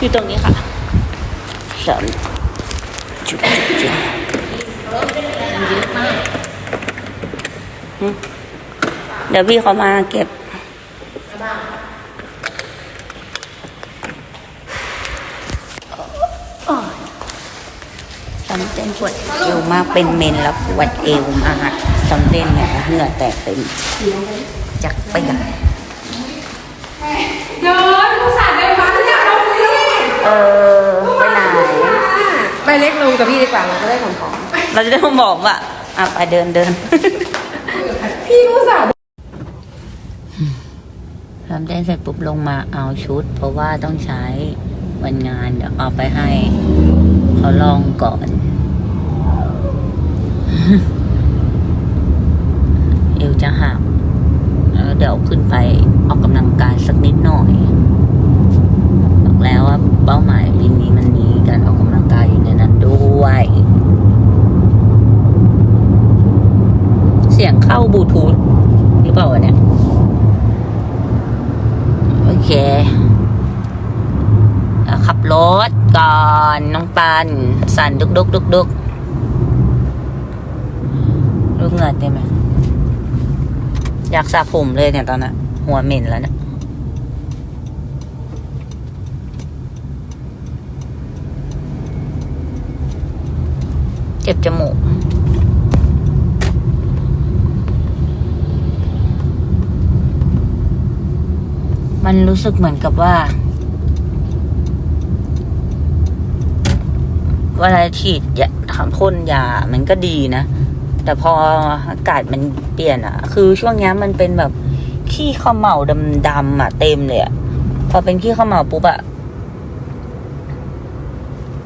อยู่ตรงนี้ค่ะสามจุดจุดจุดอืมเดี๋ยวพี่เขามาเก็บซ้ำเต้นปวดเอวมากเป็นเมนแล้วปวดเอวมากซ้ำเต้นเนี่ยเหงื่อแตกเต็มจักไปกันเดินผู้สา ออไปไหน ไปเล็กลงกับพี่ดีกว่าเราก็ได้ของของเราจะได้มาบอกว่าอะไปเดินเดิน พี่ผู้สาวทำเต้นเสร็จปุ๊บลงมาเอาชุด เพราะว่าต้องใช้วันงานเดี๋ยวเอาไปให้ เขาลองก่อน เอวจะหักแล้วเดี๋ยวขึ้นไปออกกำลังกายสักนิดหน่อยบอกแล้วว่าเป้าหมายปีนี้มันมีการออกกำลังกายอยู่ในนั้นด้วย เสียงเข้าบลูทูธหรือเปล่าวะเนี่ย โอเคขับรถก่อนน้องปัน สั่นดุกดุกดุกดุกลูกเงื่อเต็มไหมอยากสระผมเลยเนี่ยตอนนั้นหัวเหม็นแล้วเนี่ยเจ็บจมูก มันรู้สึกเหมือนกับว่าเวลาฉีดยาทำพ่นยา มันก็ดีนะ แต่พออากาศมันเปลี่ยนอะคือช่วงนี้มันเป็นแบบขี้ขมเหลาดำๆอะเต็มเลยอะพอเป็นขี้ขมเหลาปุ๊บอะ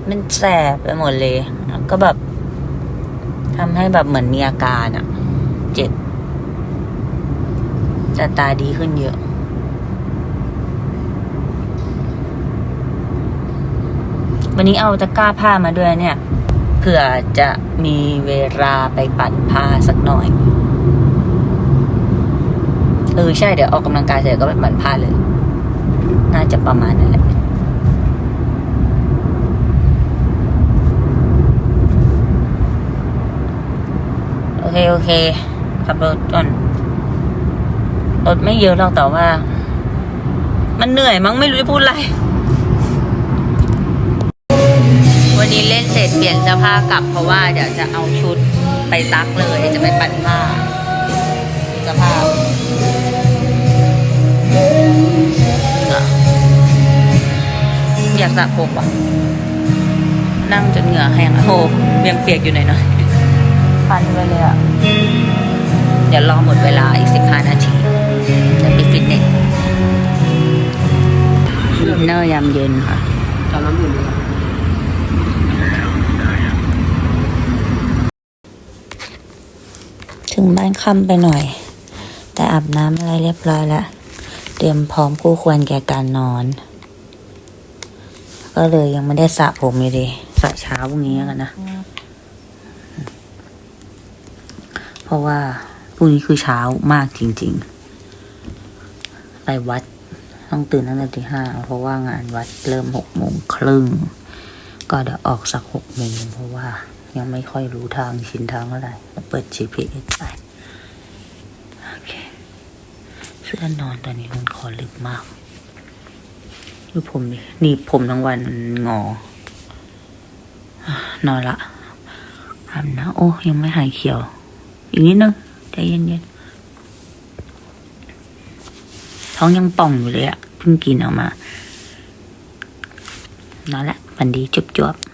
มันแสบไปหมดเลย ก็แบบทำให้แบบเหมือนมีอาการอะเจ็บแต่ตาดีขึ้นเยอะ วันนี้เอาตะกร้าผ้ามาด้วยเนี่ย เผื่อจะมีเวลาไปปั่นผ้าสักหน่อย เออใช่เดี๋ยวออกกำลังกายเสร็จก็ไปปั่นผ้าเลย น่าจะประมาณนั้นแหละโอเค โอเคขับรถก่อนรถไม่เยอะหรอกแต่ว่า มันเหนื่อยมั้งไม่รู้จะพูดอะไร วันนี้เล่นเสร็จเปลี่ยนเสื้อผ้ากลับ เพราะว่าเดี๋ยวจะเอาชุดไปซักเลย จะไปปั่นผ้าสภาพอยากสระผมอะ นั่งจนเหงื่อแห้งอะโอ้ยังเปียกอยู่หน่อยหน่อยๆฟันไปเลยอะ เดี๋ยวรอหมดเวลาอีกสิบห้านาทีจะไปฟิตเนสดินเนอร์ยามเย็นค่ะจำน้ำดื่มเลย ถึงบ้านค่ำไปหน่อย แต่อาบน้ำอะไรเรียบร้อยแล้ว เตรียมพร้อมคู่ควรแก่การนอน ก็เลยยังไม่ได้สระผมอยู่ดีสระเช้าพรุ่งนี้กันนะ เพราะว่าพรุ่งนี้คือเช้ามากจริง ๆ ไปวัดต้องตื่นตั้งแต่ตีห้าเพราะว่างานวัดเริ่มหกโมงครึ่ง ก็เดี๋ยวออกสักหกโมงเพราะว่ายังไม่ค่อยรู้ทางชินทางเท่าไหร่เปิด GPS ไปโอเคเสื้อนอนตอนนี้มันคอลึกมากดูผมดิหนีบผมทั้งวันมันงอนอนละอาบนะโอ้ยังไม่หายเขียว อีกนิดนึงใจเย็นๆท้องยังป่องอยู่เลยอะเพิ่งกินออกมานอนละ วันดีจุบจวบๆ